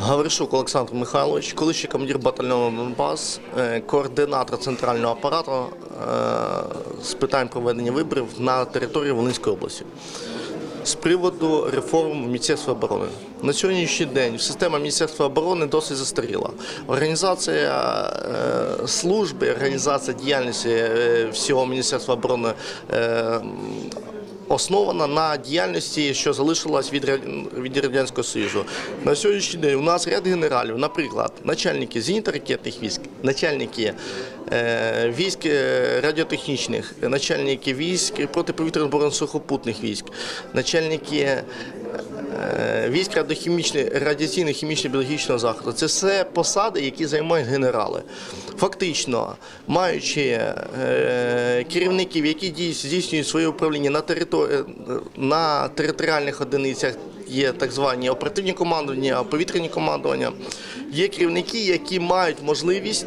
Гавришук Олександр Михайлович, колишній командир батальйону Донбас, е, координатор центрального апарату е, з питань проведення виборів на території Волинської області. З приводу реформ Міністерства оборони на сьогоднішній день система Міністерства оборони досить застаріла. Організація е, служби, організація діяльності всього Міністерства оборони основана на діяльності, що залишилась від, від Радянського Союзу. На сьогоднішній день у нас ряд генералів, наприклад, начальники зенітно-ракетних військ, начальники е, військ е, радіотехнічних, начальники військ протиповітряної оборони сухопутних військ, начальники військ радіохімічної, радіаційно хімічно біологічного захисту. Це все посади, які займають генерали. Фактично, маючи е, керівників, які дій- здійснюють своє управління на території на територіальних одиницях. Є так звані оперативні командування, повітряні командування. Є керівники, які мають можливість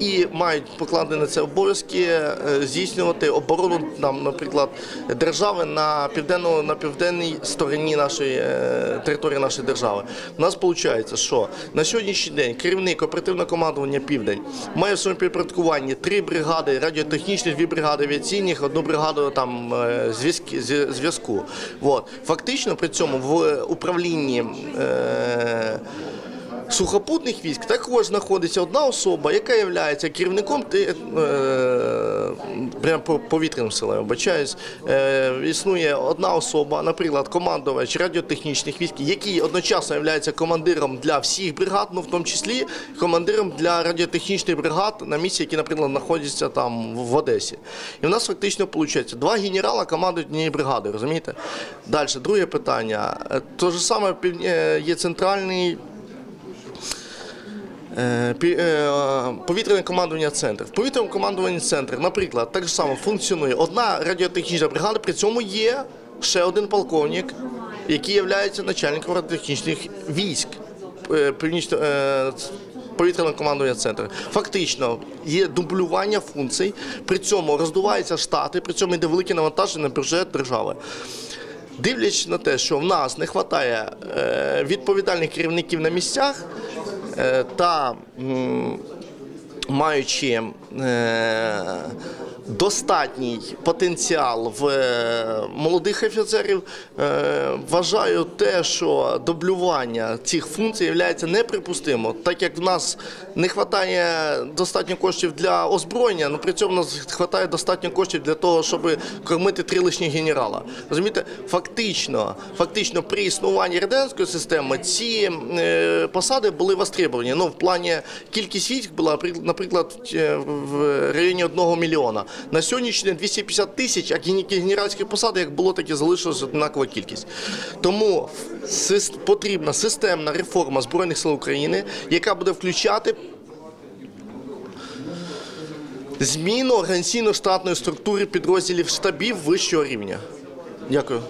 і мають покладені на це обов'язки е, здійснювати оборону, там, наприклад, держави на південно на південній стороні нашої е, території нашої держави. У нас виходить, що на сьогоднішній день керівник оперативного командування Південь має в своєму підпорядкуванні три бригади радіотехнічних, дві бригади авіаційних, одну бригаду там е, зв'язку. Фактично при цьому в управлінні. Сухопутних військ також знаходиться одна особа, яка є керівником е, прямо по повітряним силам. Вибачаюсь, е, існує одна особа, наприклад, командувач радіотехнічних військ, який одночасно є командиром для всіх бригад, ну в тому числі командиром для радіотехнічних бригад на місці, які, наприклад, знаходяться там в Одесі. І в нас фактично виходить, два генерала командують однією бригадою, розумієте? Далі, друге питання. Е, То ж саме е, є центральний Повітряне командування центр. В повітряному командуванні центр, наприклад, так само функціонує одна радіотехнічна бригада, при цьому є ще один полковник, який є начальником радіотехнічних військ. е, е, Повітряного командування центру. Фактично є дублювання функцій, при цьому роздуваються штати, при цьому йде велике навантаження на бюджет держави. Дивлячись на те, що в нас не вистачає е, відповідальних керівників на місцях е, та маючи е, достатній потенціал в е, молодих офіцерів, е, вважаю те, що дублювання цих функцій є неприпустимо, так як в нас не вистачає достатньо коштів для озброєння, ну при цьому в нас вистачає достатньо коштів для того, щоб кормити три лишні генерала. Розумієте, фактично, фактично при існуванні радянської системи ці е, посади були востребовані. Ну, в плані кількість військ була, при- наприклад, в районі 1 мільйона. На сьогоднішній день 250 тисяч, а генеральських посад, як було, так і залишилась однакова кількість. Тому потрібна системна реформа Збройних сил України, яка буде включати зміну організаційно-штатної структури підрозділів штабів вищого рівня. Дякую.